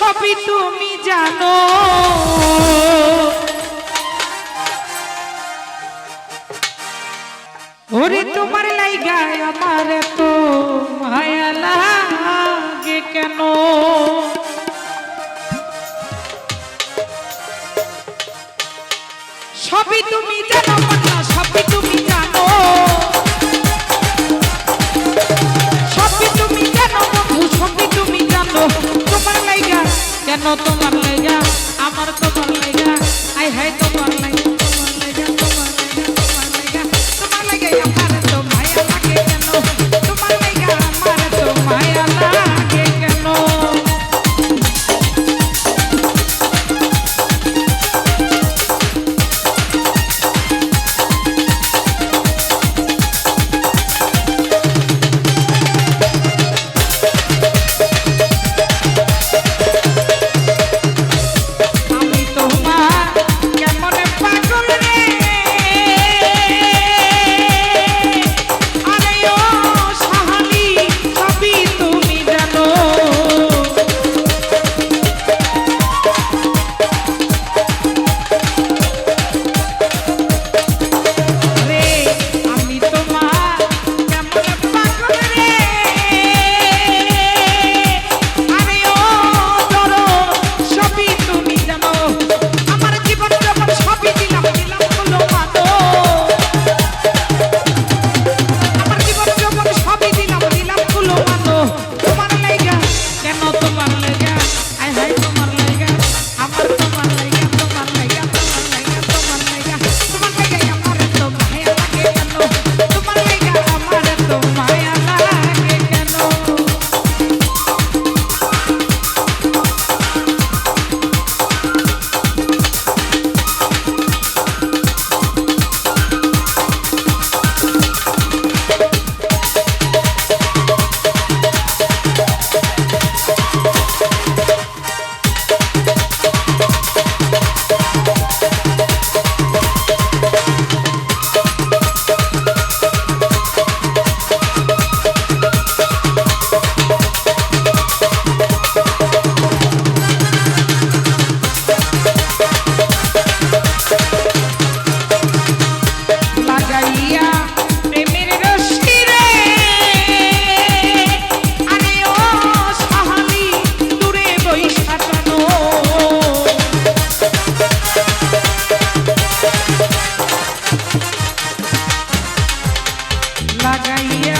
সবই তুমি জানো। ওরে তোমার লাইগায় আমার তো মায়া লাগে কেন? সবই তুমি জানো সবই তুমি কেন তোমার লেগা? আমার তোমার লেগা। Yeah.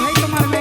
ভাই তোমার